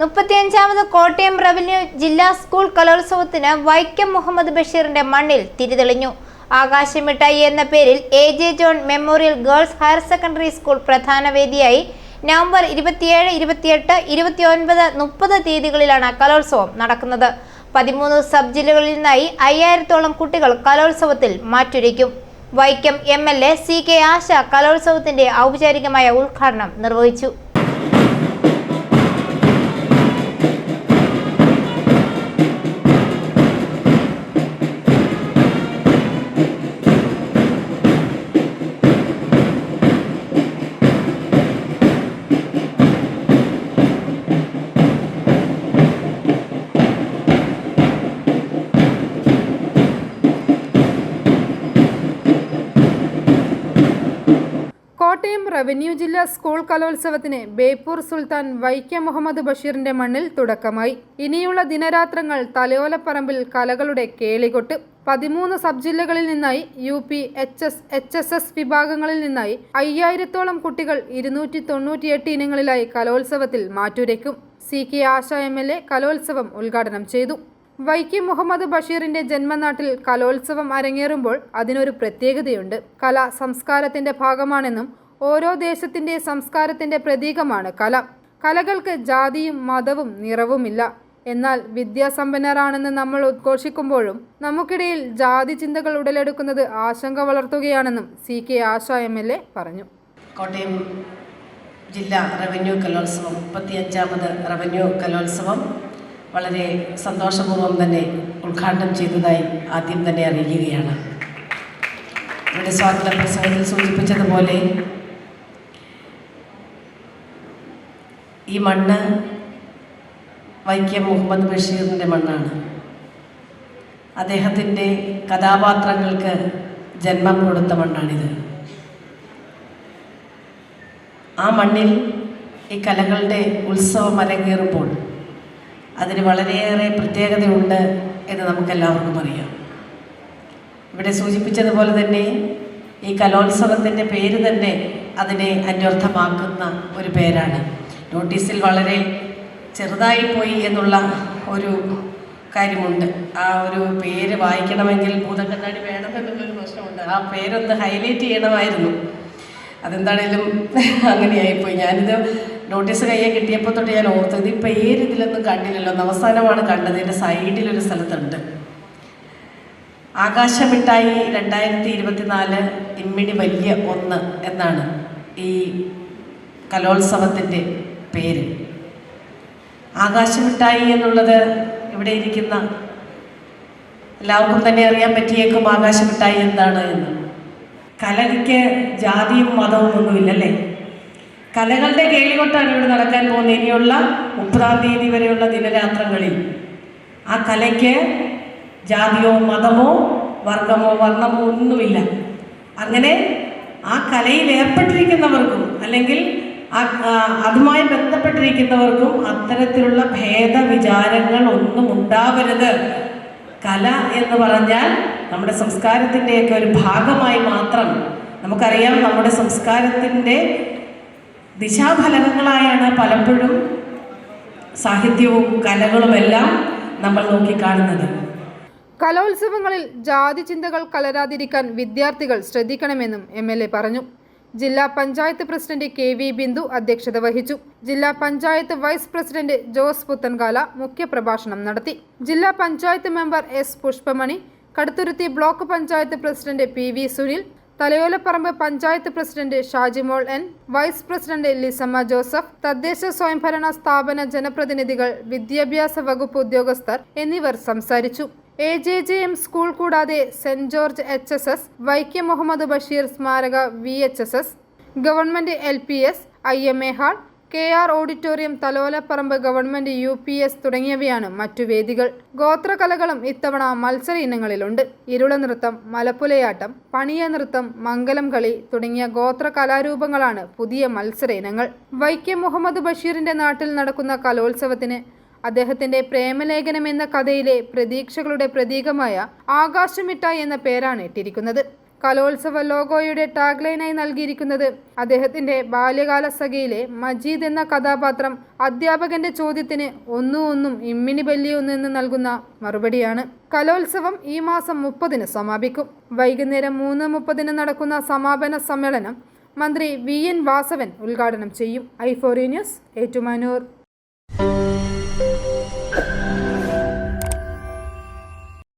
മുപ്പത്തിയഞ്ചാമത് Kottayam revenue ജില്ലാ school കലോത്സവത്തിന് വൈക്കം മുഹമ്മദ് ബഷീറിന്റെ മണ്ണിൽ തിരിതെളിഞ്ഞു. ആകാശമിഠായി എന്ന പേരിൽ A J John memorial girls higher secondary school പ്രധാന വേദിയായി. നവംബർ ഇരുപത്തിയേഴ് ഇരുപത്തിയെട്ട് ഇരുപത്തിയൊൻപത് മുപ്പത് തീയതികളിലാണ് കലോത്സവം നടക്കുന്നത്. പതിമൂന്ന് സബ് ജില്ലകളിൽ നിന്നായി അയ്യായിരത്തോളം കുട്ടികൾ കലോത്സവത്തിൽ മാറ്റുരയ്ക്കും. Vaikom M L A C K Asha കലോത്സവത്തിന്റെ ഔപചാരികമായ ഉദ്ഘാടനം നിർവഹിച്ചു. കോട്ടയം റവന്യൂ ജില്ലാ സ്കൂൾ കലോത്സവത്തിന് ബേപ്പൂർ സുൽത്താൻ വൈക്കം മുഹമ്മദ് ബഷീറിന്റെ മണ്ണിൽ തുടക്കമായി. ഇനിയുള്ള ദിനരാത്രങ്ങൾ തലയോലപ്പറമ്പിൽ കലകളുടെ കേളികൊട്ട്. പതിമൂന്ന് സബ് ജില്ലകളിൽ നിന്നായി U P H S H S S വിഭാഗങ്ങളിൽ നിന്നായി അയ്യായിരത്തോളം കുട്ടികൾ ഇരുന്നൂറ്റി തൊണ്ണൂറ്റിയെട്ട് ഇനങ്ങളിലായി കലോത്സവത്തിൽ മാറ്റുരയ്ക്കും. C K Asha M L A കലോത്സവം ഉദ്ഘാടനം ചെയ്തു. വൈക്കം മുഹമ്മദ് ബഷീറിന്റെ ജന്മനാട്ടിൽ കലോത്സവം അരങ്ങേറുമ്പോൾ അതിനൊരു പ്രത്യേകതയുണ്ട്. കല സംസ്കാരത്തിന്റെ ഭാഗമാണെന്നും ഓരോ ദേശത്തിന്റെ സംസ്കാരത്തിന്റെ പ്രതീകമാണ് കല. കലകൾക്ക് ജാതിയും മതവും നിറവുമില്ല. എന്നാൽ വിദ്യാസമ്പന്നരാണെന്ന് നമ്മൾ ഉദ്ഘോഷിക്കുമ്പോഴും നമുക്കിടയിൽ ജാതി ചിന്തകൾ ഉടലെടുക്കുന്നത് ആശങ്ക വളർത്തുകയാണെന്നും C K Asha M L A പറഞ്ഞു. കോട്ടയം ജില്ലാ റവന്യൂ കലോത്സവം മുപ്പത്തിയഞ്ചാമത് റവന്യൂ കലോത്സവം വളരെ സന്തോഷപൂർവം തന്നെ ഉദ്ഘാടനം ചെയ്തതായി ആദ്യം തന്നെ അറിയിക്കുകയാണ്. ഇവിടെ സ്വാഗത പ്രസംഗത്തിൽ സൂചിപ്പിച്ചതുപോലെ ഈ മണ്ണ് വൈക്കം മുഹമ്മദ് ബഷീറിന്റെ മണ്ണാണ്. അദ്ദേഹത്തിന്റെ കഥാപാത്രങ്ങൾക്ക് ജന്മം കൊടുത്ത മണ്ണാണിത്. ആ മണ്ണിൽ ഈ കലകളുടെ ഉത്സവം അരങ്ങേറുമ്പോൾ അതിന് വളരെയേറെ പ്രത്യേകതയുണ്ട് എന്ന് നമുക്കെല്ലാവർക്കും അറിയാം. ഇവിടെ സൂചിപ്പിച്ചതുപോലെ തന്നെ ഈ കലോത്സവത്തിന്റെ പേര് തന്നെ അതിനെ അന്വർത്ഥമാക്കുന്ന ഒരു പേരാണ്. നോട്ടീസിൽ വളരെ ചെറുതായി പോയി എന്നുള്ള ഒരു കാര്യമുണ്ട്. ആ ഒരു പേര് വായിക്കണമെങ്കിൽ ഭൂതക്കണ്ണാടി വേണമെന്നുള്ളൊരു പ്രശ്നമുണ്ട്. ആ പേരൊന്ന് ഹൈലൈറ്റ് ചെയ്യണമായിരുന്നു. അതെന്താണേലും അങ്ങനെയായിപ്പോയി. ഞാനിത് നോട്ടീസ് കയ്യെ കിട്ടിയപ്പോൾ തൊട്ട് ഞാൻ ഓർത്തു ഇത് പേര് ഇതിലൊന്നും കണ്ടില്ലല്ലോ. അവസാനമാണ് കണ്ടത്. എന്റെ സൈഡിലൊരു സ്ഥലത്തുണ്ട്. ആകാശമിട്ടായി രണ്ടായിരത്തി ഇരുപത്തിനാല് ഇമ്മിണി വലിയ ഒന്ന് എന്നാണ് ഈ കലോത്സവത്തിന്റെ പേര്. ആകാശമിട്ടായി എന്നുള്ളത് ഇവിടെ ഇരിക്കുന്ന എല്ലാവർക്കും തന്നെ അറിയാൻ പറ്റിയേക്കും ആകാശമിട്ടായി എന്താണ് എന്ന്. കലയ്ക്ക് ജാതിയും മതവും ഒന്നുമില്ലല്ലേ? കലകളുടെ കേളികൊട്ടാണ് ഇവിടെ നടക്കാൻ പോകുന്നത്. ഇനിയുള്ള മുപ്പതാം തീയതി വരെയുള്ള ദിനരാത്രങ്ങളിൽ ആ കലയ്ക്ക് ജാതിയോ മതമോ വർഗമോ വർണമോ ഒന്നുമില്ല. അങ്ങനെ ആ കലയിൽ ഏർപ്പെട്ടിരിക്കുന്നവർക്കും അല്ലെങ്കിൽ അതുമായി ബന്ധപ്പെട്ടിരിക്കുന്നവർക്കും അത്തരത്തിലുള്ള ഭേദവിചാരങ്ങൾ ഒന്നും ഉണ്ടാവരുത്. കല എന്ന് പറഞ്ഞാൽ നമ്മുടെ സംസ്കാരത്തിന്റെയൊക്കെ ഒരു ഭാഗമായി മാത്രം. നമുക്കറിയാം നമ്മുടെ സംസ്കാരത്തിന്റെ ദിശാഫലകങ്ങളായാണ് പലപ്പോഴും സാഹിത്യവും കലകളുമെല്ലാം നമ്മൾ നോക്കിക്കാണുന്നത്. കലോത്സവങ്ങളിൽ ജാതി ചിന്തകൾ കലരാതിരിക്കാൻ വിദ്യാർത്ഥികൾ ശ്രദ്ധിക്കണമെന്നും എം പറഞ്ഞു. ജില്ലാ panchayat president K V Bindu അധ്യക്ഷത വഹിച്ചു. ജില്ലാ പഞ്ചായത്ത് വൈസ് പ്രസിഡന്റ് ജോസ് പുത്തൻകാല മുഖ്യപ്രഭാഷണം നടത്തി. ജില്ലാ panchayat member S Pushpamani Kaduthuruthy block panchayat president P V Sunil Thalayolaparambu panchayat president Shajimol N vice president Lissamma Joseph തദ്ദേശ സ്വയംഭരണ സ്ഥാപന ജനപ്രതിനിധികൾ വിദ്യാഭ്യാസ വകുപ്പ് ഉദ്യോഗസ്ഥർ എന്നിവർ സംസാരിച്ചു. A J J M school കൂടാതെ saint George H S S Vaikom Muhammad Basheer സ്മാരക V H S S government L P S I M A hall K R auditorium Thalayolaparambu government U P S തുടങ്ങിയവയാണ് മറ്റു വേദികൾ. ഗോത്രകലകളും ഇത്തവണ മത്സര ഇനങ്ങളിലുണ്ട്. ഇരുള നൃത്തം മലപ്പുലയാട്ടം പണിയ നൃത്തം മംഗലം കളി തുടങ്ങിയ ഗോത്ര കലാരൂപങ്ങളാണ് പുതിയ മത്സര ഇനങ്ങൾ. വൈക്കം മുഹമ്മദ് ബഷീറിന്റെ നാട്ടിൽ നടക്കുന്ന കലോത്സവത്തിന് അദ്ദേഹത്തിന്റെ പ്രേമലേഖനം എന്ന കഥയിലെ പ്രതീക്ഷകളുടെ പ്രതീകമായ ആകാശമിട്ട എന്ന പേരാണ് ഇട്ടിരിക്കുന്നത്. കലോത്സവ ലോഗോയുടെ ടാഗ്ലൈനായി നൽകിയിരിക്കുന്നത് അദ്ദേഹത്തിന്റെ ബാല്യകാല സഖയിലെ മജീദ് എന്ന കഥാപാത്രം അധ്യാപകന്റെ ചോദ്യത്തിന് ഒന്നും ഒന്നും ഇമ്മിണി ബല്യൊന്നു എന്ന് നൽകുന്ന മറുപടിയാണ്. കലോത്സവം ഈ മാസം മുപ്പതിന് സമാപിക്കും. വൈകുന്നേരം മൂന്ന് മുപ്പതിന് നടക്കുന്ന സമാപന സമ്മേളനം മന്ത്രി വി എൻ വാസവൻ ഉദ്ഘാടനം ചെയ്യും. ഐഫോറി ന്യൂസ് ഏറ്റുമാനൂർ.